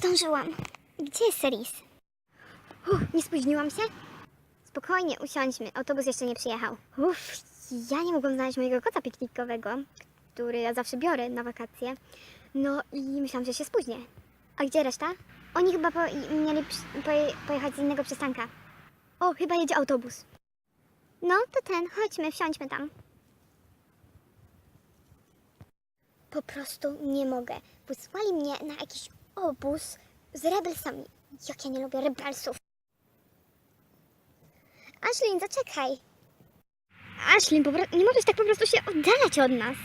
Zdążyłam. Gdzie jest Seris? Uff, nie spóźniłam się? Spokojnie, usiądźmy. Autobus jeszcze nie przyjechał. Uff, ja nie mogłam znaleźć mojego kota piknikowego, który ja zawsze biorę na wakacje. No i myślałam, że się spóźnię. A gdzie reszta? Oni chyba po, mieli poje, pojechać z innego przystanka. O, chyba jedzie autobus. No, to ten. Chodźmy, wsiądźmy tam. Po prostu nie mogę. Wysłali mnie na jakiś obóz z rebelsami. Jak ja nie lubię rebelsów. Ashlyn, zaczekaj. Ashlyn, nie możesz tak po prostu się oddalać od nas.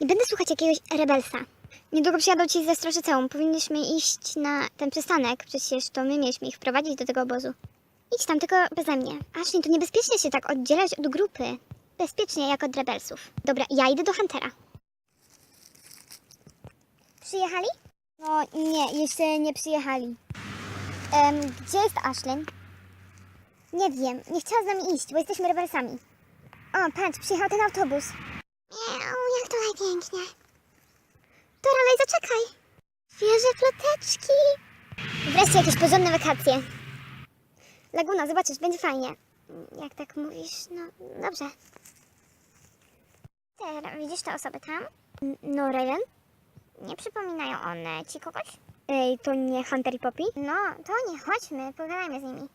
Nie będę słuchać jakiegoś rebelsa. Niedługo przyjadą ci ze Straszyceum. Powinniśmy iść na ten przystanek. Przecież to my mieliśmy ich wprowadzić do tego obozu. Idź tam, tylko beze mnie. Ashlyn, to niebezpiecznie się tak oddzielać od grupy. Bezpiecznie jak od rebelsów. Dobra, ja idę do Huntera. Przyjechali? No nie, jeszcze nie przyjechali. Em, gdzie jest Ashlyn? Nie wiem, nie chciała z nami iść, bo jesteśmy rebelsami. O, patrz, przyjechał ten autobus. Miau, jak tutaj pięknie. To Ralej, zaczekaj. Świeże ploteczki. Wreszcie jakieś porządne wakacje. Laguna, zobaczysz, będzie fajnie. Jak tak mówisz, no dobrze. Teraz widzisz te osoby tam? No, Raven? Nie przypominają one ci kogoś? Ej, to nie Hunter i Poppy? No, to nie, chodźmy, pogadajmy z nimi.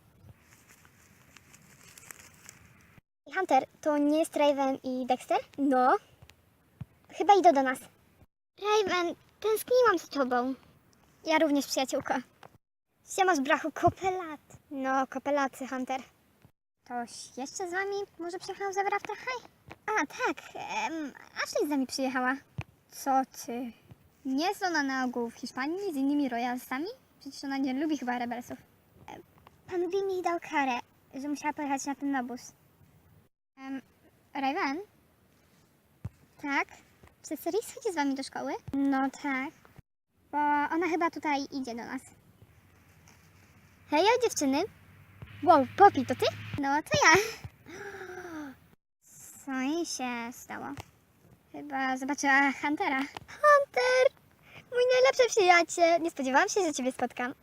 Hunter, to nie jest Raven i Dexter? No. Chyba idą do nas. Raven, tęskniłam za tobą. Ja również, przyjaciółko. Siemasz, brachu, kopelat. No, kopelacy, Hunter. Ktoś jeszcze z wami może przyjechał z After High? A, tak, em, Ashley z nami przyjechała. Co ty? Nie jest ona na ogół w Hiszpanii z innymi royalsami? Przecież ona nie lubi chyba rebelsów. E, Pan mi dał karę, że musiała pojechać na ten obóz. Um, Raven? Tak? Czy Ceris chodzi z wami do szkoły? No tak. Bo ona chyba tutaj idzie do nas. Hej, dziewczyny. Wow, Poppy, to ty? No, to ja. Co jej się stało? Chyba zobaczyła Huntera. Hunter! Mój najlepszy przyjaciel! Nie spodziewałam się, że ciebie spotkam.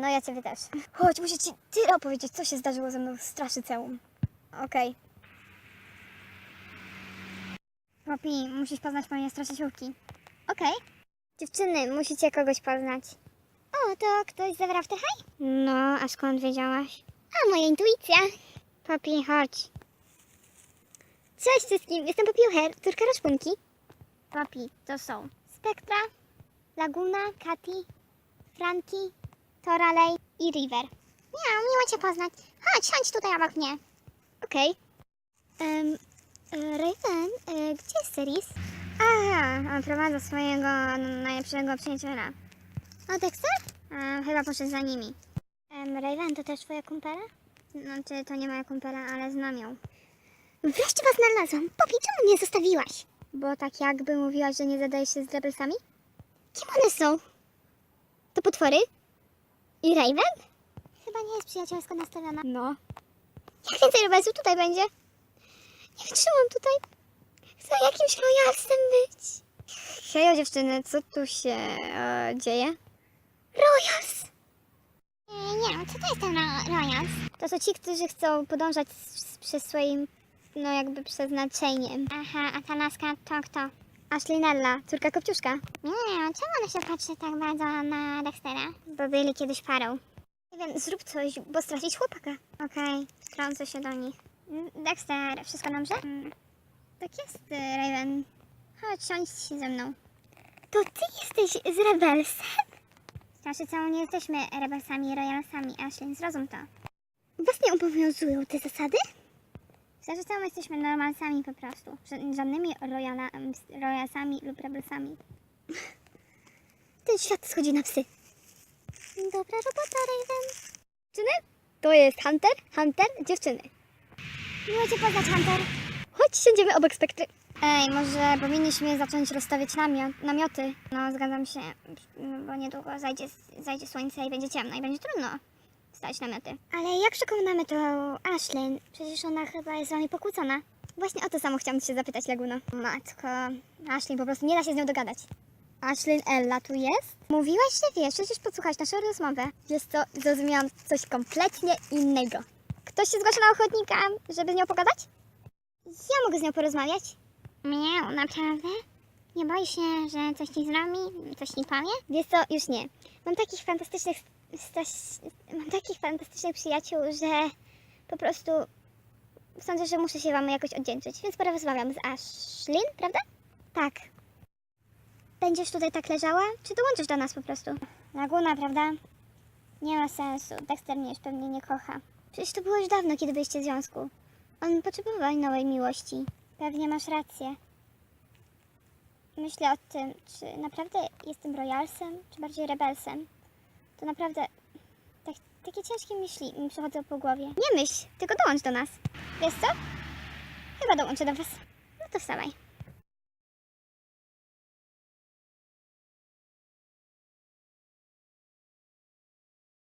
No ja ciebie też. Chodź, muszę ci tyle opowiedzieć, co się zdarzyło ze mną w Straszyceum. Okej. Poppy, musisz poznać moje straszyciółki. Okej. Dziewczyny, musicie kogoś poznać. O, to ktoś z After High? No, a skąd wiedziałaś? A, moja intuicja. Poppy, chodź. Cześć wszystkim, jestem Popiucher, córka Roszpunki. Poppy, to są Spektra, Laguna, Katy, Franki, Toralej i River. Miał, miło Cię poznać. Chodź, chodź tutaj obok mnie. Okej. Em, e, Raven, e, gdzie jest Ceris? Aha, on prowadza swojego najlepszego przyjaciela. A Dexter? E, chyba poszedł za nimi. Em, Raven, to też twoja kumpela? Znaczy, to nie moja kumpela, ale znam ją. Wreszcie was znalazłam. Poppy, czemu mnie zostawiłaś? Bo tak jakby mówiłaś, że nie zadajesz się z rebelsami? Kim one są? To potwory? I Raven? Chyba nie jest przyjacielsko nastawiona. No. Jak więcej rebelsów tutaj będzie? Nie wytrzymam tutaj. Chcę jakimś royalsem być. Hejo dziewczyny, co tu się e, dzieje? Royals! Nie wiem, co to jest ten Royals? To są ci, którzy chcą podążać s- przez swoim, no jakby przeznaczeniem. Aha, a ta laska to kto? Ashley Nella, córka Kopciuszka. Nie wiem, czemu ona się patrzy tak bardzo na Dextera? Bo byli kiedyś parą. Nie wiem, zrób coś, bo stracić chłopaka. Okej, wtrącę się do nich. Mm, Dexter, wszystko dobrze? Mm, Tak jest, y, Raven. Chodź, siądź ze mną. To ty jesteś z Rebelsem? Znaczy, całą nie jesteśmy rebelsami i royalsami, Ashley, zrozum to. Was nie obowiązują te zasady? Zresztą my jesteśmy normalsami po prostu. Ża- Żadnymi royala, royalsami lub rebelsami. Ten świat schodzi na psy. Dobra robota, Raven. Dziewczyny? To jest Hunter, Hunter, dziewczyny. Miło cię poznać, Hunter. Chodź, siądziemy obok spektry. Ej, może powinniśmy zacząć rozstawiać namiot, namioty. No, zgadzam się, bo niedługo zajdzie, zajdzie słońce i będzie ciemno i będzie trudno stać namioty. Ale jak przekonamy to Ashlyn? Przecież ona chyba jest z nami pokłócona. Właśnie o to samo chciałam cię zapytać, Laguno. Matko, Ashlyn, po prostu nie da się z nią dogadać. Ashlyn, Ella tu jest? Mówiłaś, że wiesz, przecież podsłuchałaś naszą rozmowę. Wiesz co, zrozumiałam coś kompletnie innego. Ktoś się zgłasza na ochotnika, żeby z nią pogadać? Ja mogę z nią porozmawiać. Miau, naprawdę? Nie boisz się, że coś ci zrobi? Coś ci powie? Wiesz co, już nie. Mam takich fantastycznych... Mam takich fantastycznych przyjaciół, że po prostu sądzę, że muszę się wam jakoś oddzięczyć, więc porozmawiam z Ashlyn, prawda? Tak. Będziesz tutaj tak leżała, czy dołączysz do nas po prostu? Laguna, prawda? Nie ma sensu. Dexter mnie już pewnie nie kocha. Przecież to było już dawno, kiedy byliście w związku. On potrzebował nowej miłości. Pewnie masz rację. Myślę o tym, czy naprawdę jestem royalsem, czy bardziej rebelsem. To naprawdę tak, takie ciężkie myśli mi przychodzą po głowie. Nie myśl, tylko dołącz do nas. Wiesz co? Chyba dołączę do was. No to wstawaj.